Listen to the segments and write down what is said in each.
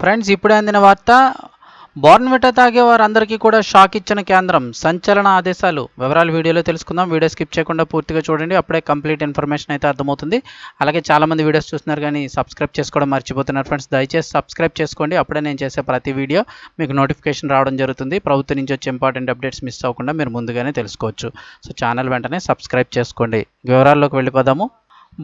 Friends ఇప్పుడే అందిన వార్త బోర్న్విటా తాగే వారందరికీ కూడా షాక్ ఇచ్చిన కేంద్రం సంచలన ఆదేశాలు. వివరాలు వీడియోలో తెలుసుకుందాం. వీడియో స్కిప్ చేయకుండా పూర్తిగా చూడండి. అప్పుడే కంప్లీట్ ఇన్ఫర్మేషన్ అయితే అర్థమవుతుంది. అలాగే చాలామంది వీడియోస్ చూస్తున్నారు కానీ సబ్స్క్రైబ్ చేసుకోవడం మర్చిపోతున్నారు ఫ్రెండ్స్. దయచేసి సబ్స్క్రైబ్ చేసుకోండి. అప్పుడే నేను చేసే ప్రతి వీడియో మీకు నోటిఫికేషన్ రావడం జరుగుతుంది. ప్రభుత్వం నుంచి వచ్చే ఇంపార్టెంట్ అప్డేట్స్ మిస్ అవ్వకుండా మీరు ముందుగానే తెలుసుకోవచ్చు. సో ఛానల్ వెంటనే సబ్స్క్రైబ్ చేసుకోండి. వివరాల్లోకి వెళ్ళిపోదాము.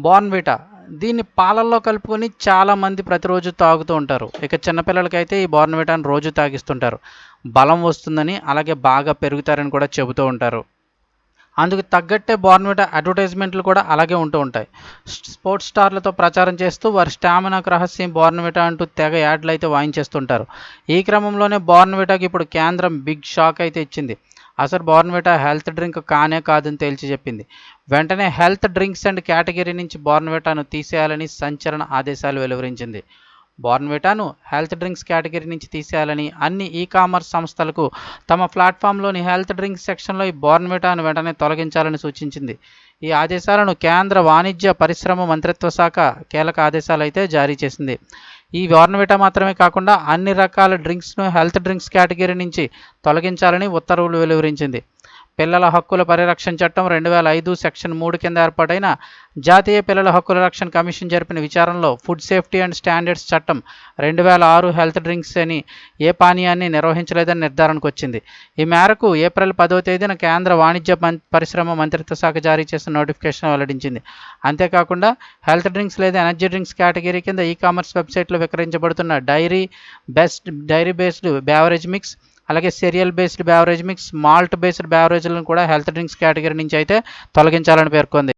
బోర్న్విటా దీన్ని పాలల్లో కలుపుకొని చాలామంది ప్రతిరోజు తాగుతూ ఉంటారు. ఇక చిన్నపిల్లలకైతే ఈ బోర్న్విటాని రోజు తాగిస్తుంటారు. బలం వస్తుందని అలాగే బాగా పెరుగుతారని కూడా చెబుతూ ఉంటారు. అందుకు తగ్గట్టే బోర్న్విటా అడ్వర్టైజ్మెంట్లు కూడా అలాగే ఉంటూ ఉంటాయి. స్పోర్ట్స్ స్టార్లతో ప్రచారం చేస్తూ వారి స్టామినాకు రహస్యం బోర్న్విటా అంటూ తెగ యాడ్లు అయితే వాయించేస్తుంటారు. ఈ క్రమంలోనే బోర్నవిటాకి ఇప్పుడు కేంద్రం బిగ్ షాక్ అయితే ఇచ్చింది. అసలు బోర్న్విటా హెల్త్ డ్రింక్ కానే కాదని తేల్చి చెప్పింది. వెంటనే హెల్త్ డ్రింక్స్ అండ్ కేటగిరీ నుంచి బోర్న్విటాను తీసేయాలని సంచలన ఆదేశాలు వెలువరించింది. బోర్న్విటాను హెల్త్ డ్రింక్స్ కేటగిరీ నుంచి తీసేయాలని అన్ని ఈ కామర్స్ సంస్థలకు తమ ప్లాట్ఫామ్లోని హెల్త్ డ్రింక్స్ సెక్షన్లో ఈ బోర్న్విటాను వెంటనే తొలగించాలని సూచించింది. ఈ ఆదేశాలను కేంద్ర వాణిజ్య పరిశ్రమ మంత్రిత్వ శాఖ కీలక ఆదేశాలు అయితే జారీ చేసింది. ఈ బోర్న్విటా మాత్రమే కాకుండా అన్ని రకాల డ్రింక్స్ను హెల్త్ డ్రింక్స్ కేటగిరీ నుంచి తొలగించాలని ఉత్తర్వులు వెలువరించింది. పిల్లల హక్కుల పరిరక్షణ చట్టం రెండు వేల ఐదు సెక్షన్ మూడు కింద ఏర్పాటైన జాతీయ పిల్లల హక్కుల రక్షణ కమిషన్ జరిపిన విచారణలో ఫుడ్ సేఫ్టీ అండ్ స్టాండర్డ్స్ చట్టం రెండు వేల ఆరు హెల్త్ డ్రింక్స్ అని ఏ పానీయాన్ని నిర్వహించలేదని నిర్ధారణకు వచ్చింది. ఈ మేరకు ఏప్రిల్ పదవ తేదీన కేంద్ర వాణిజ్య పరిశ్రమ మంత్రిత్వ శాఖ జారీ చేసిన నోటిఫికేషన్ వెల్లడించింది. అంతేకాకుండా హెల్త్ డ్రింక్స్ లేదా ఎనర్జీ డ్రింక్స్ కేటగిరీ కింద ఈ కామర్స్ వెబ్సైట్లో విక్రయించబడుతున్న dairy best dairy based beverage mix అలాగే cereal based beverage mix malt based బ్యావరేజ్లను కూడా హెల్త్ డ్రింక్స్ కేటగిరీ నుంచి అయితే తొలగించాలని పేర్కొంది.